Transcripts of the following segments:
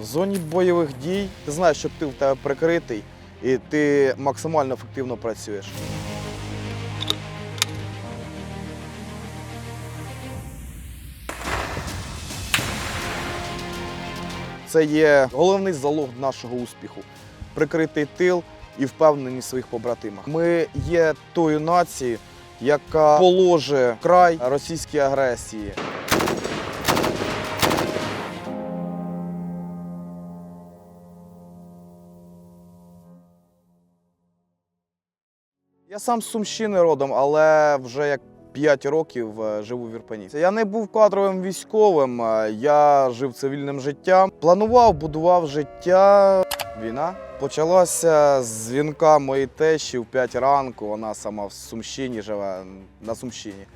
В зоні бойових дій ти знаєш, що ти в тебе прикритий і ти максимально ефективно працюєш. Це є головний залог нашого успіху прикритий тил і впевненість в своїх побратимах. Ми є тою нацією, яка положе край російській агресії. Я сам з Сумщини родом, але вже як 5 років е, живу в Ірпені. Я не був кадровим військовим, е, я жив цивільним життям. Планував, будував життя. Війна почалася з дзвінка моєї тещі в 5 ранку. Вона сама в Сумщині живе на Сумщині,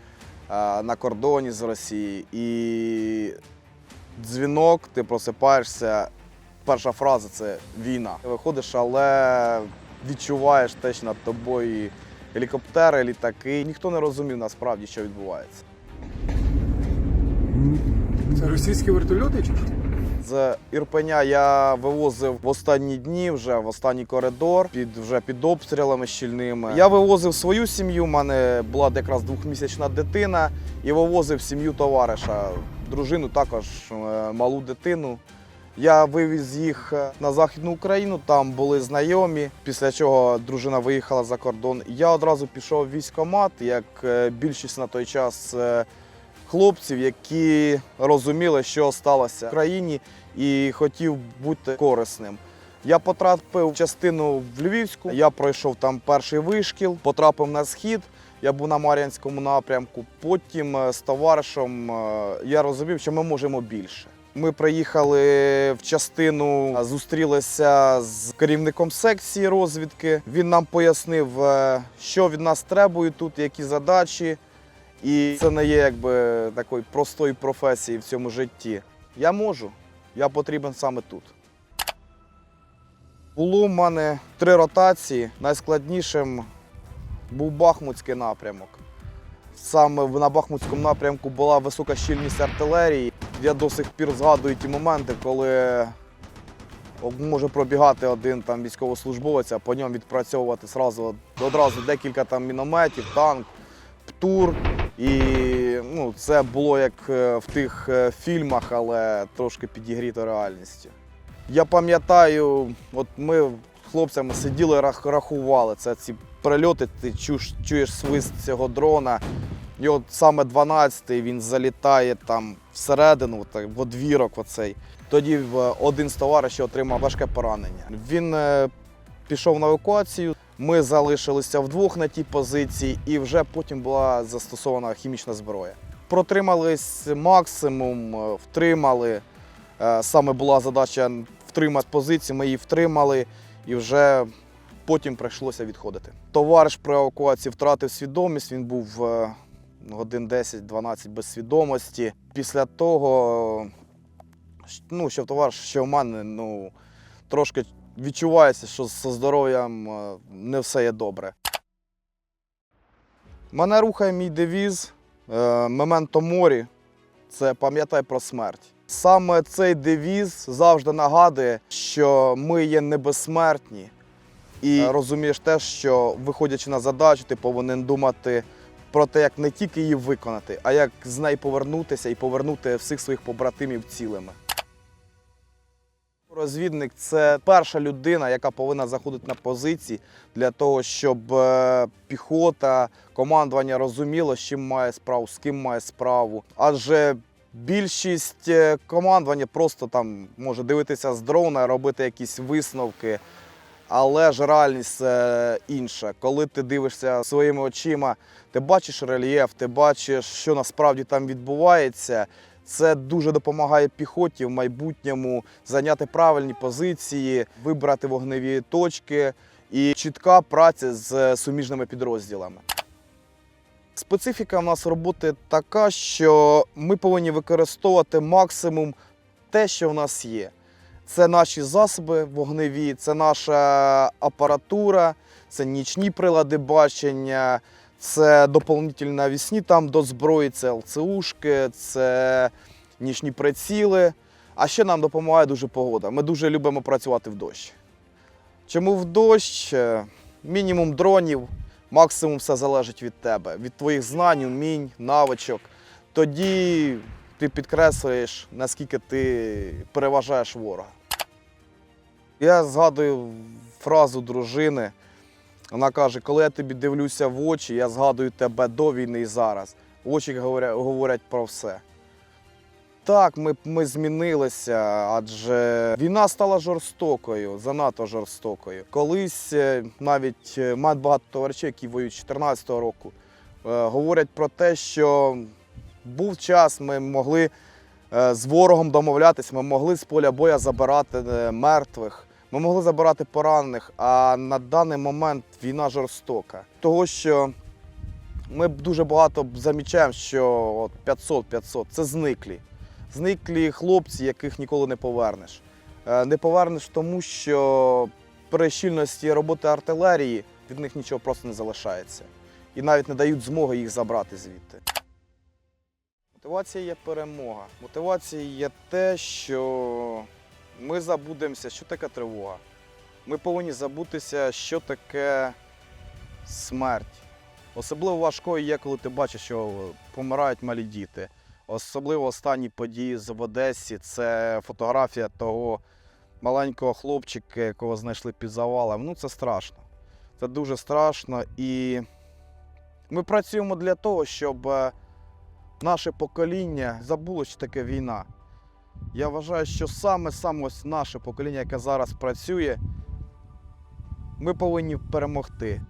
е, на кордоні з Росією. І дзвінок, ти просипаєшся. Перша фраза це війна. Виходиш, але відчуваєш те, що над тобою гелікоптери, літаки. Ніхто не розумів насправді, що відбувається. Це російські вертольоти чи що? З Ірпеня я вивозив в останні дні, вже в останній коридор, під вже під обстрілами щільними. Я вивозив свою сім'ю. У мене була якраз двохмісячна дитина, і вивозив сім'ю товариша, дружину, також е, малу дитину. Я вивіз їх е, на Західну Україну, там були знайомі, після чого дружина виїхала за кордон. Я одразу пішов в військкомат, як е, більшість на той час е, хлопців, які розуміли, що сталося в країні, і хотів бути корисним. Я потрапив в частину в Львівську. Я пройшов там перший вишкіл, потрапив на схід. Я був на Мар'янському напрямку. Потім з товаришем я розумів, що ми можемо більше. Ми приїхали в частину, зустрілися з керівником секції розвідки. Він нам пояснив, е, що від нас требують тут, які задачі. І це не є якби такої простої професії в цьому житті. Я можу, я потрібен саме тут. Було в мене три ротації. Найскладнішим був Бахмутський напрямок. Саме на Бахмутському напрямку була висока щільність артилерії. Я до сих пір згадую ті моменти, коли може пробігати один там військовослужбовець, а по ньому відпрацьовувати сразу, одразу декілька там мінометів, танк, птур. І ну, це було як е, в тих е, фільмах, але трошки підігріто реальністю. Я пам'ятаю, от ми з хлопцями сиділи, рахували. Це ці прильоти, ти чуєш, чуєш свист цього дрона. І от саме 12-й він залітає там всередину, так, в одвірок оцей. Тоді один з товаришів отримав важке поранення. Він е, пішов на евакуацію. Ми залишилися вдвох на тій позиції, і вже потім була застосована хімічна зброя. Протримались максимум, е, втримали. Е, Саме була задача втримати позицію, ми її втримали і вже потім прийшлося відходити. Товариш при евакуації втратив свідомість, він був годин 10-12 без свідомості. Після того, ну, що в товариш, що в мене, ну, трошки відчувається, що зі здоров'ям е, не все є добре. Мене рухає мій девіз е, Мементо морі це пам'ятай про смерть. Саме цей девіз завжди нагадує, що ми є небезсмертні, і розумієш те, що виходячи на задачу, ти повинен думати про те, як не тільки її виконати, а як з неї повернутися і повернути всіх своїх побратимів цілими. Розвідник це перша людина, яка повинна заходити на позиції для того, щоб е, піхота, командування розуміло, з чим має справу, з ким має справу. Адже більшість е, командування просто там може дивитися з дрона, робити якісь висновки. Але ж реальність е, інша. Коли ти дивишся своїми очима, ти бачиш рельєф, ти бачиш, що насправді там відбувається. Це дуже допомагає піхоті в майбутньому зайняти правильні позиції, вибрати вогневі точки і чітка праця з суміжними підрозділами. Специфіка в нас роботи така, що ми повинні використовувати максимум те, що в нас є. Це наші засоби вогневі, це наша апаратура, це нічні прилади бачення, це доповнительні навісні там до зброї, це ЛЦУшки, це нічні приціли. А ще нам допомагає дуже погода. Ми дуже любимо працювати в дощ. Чому в дощ? Мінімум дронів, максимум все залежить від тебе, від твоїх знань, умінь, навичок. Тоді ти підкреслюєш, наскільки ти переважаєш ворога. Я згадую фразу дружини. Вона каже: коли я тобі дивлюся в очі, я згадую тебе до війни і зараз. Очі говорять, про все. Так, ми, ми змінилися, адже війна стала жорстокою, занадто жорстокою. Колись е, навіть е, маю багато товаришів, які воюють з 2014 року, е, говорять про те, що був час, ми могли е, з ворогом домовлятися, ми могли з поля боя забирати е, мертвих, ми могли забирати поранених. А на даний момент війна жорстока. Того, що ми дуже багато замічаємо, що 500-500 це зниклі. Зниклі хлопці, яких ніколи не повернеш. Е, Не повернеш тому, що при щільності роботи артилерії від них нічого просто не залишається. І навіть не дають змоги їх забрати звідти. Мотивація є перемога. Мотивація є те, що ми забудемося, що таке тривога. Ми повинні забутися, що таке смерть. Особливо важкою є, коли ти бачиш, що помирають малі діти. Особливо останні події з- Одесі це фотографія того маленького хлопчика, якого знайшли під завалом. Ну, це страшно. Це дуже страшно. І ми працюємо для того, щоб е, наше покоління забуло, що таке війна. Я вважаю, що саме саме ось наше покоління, яке зараз працює, ми повинні перемогти.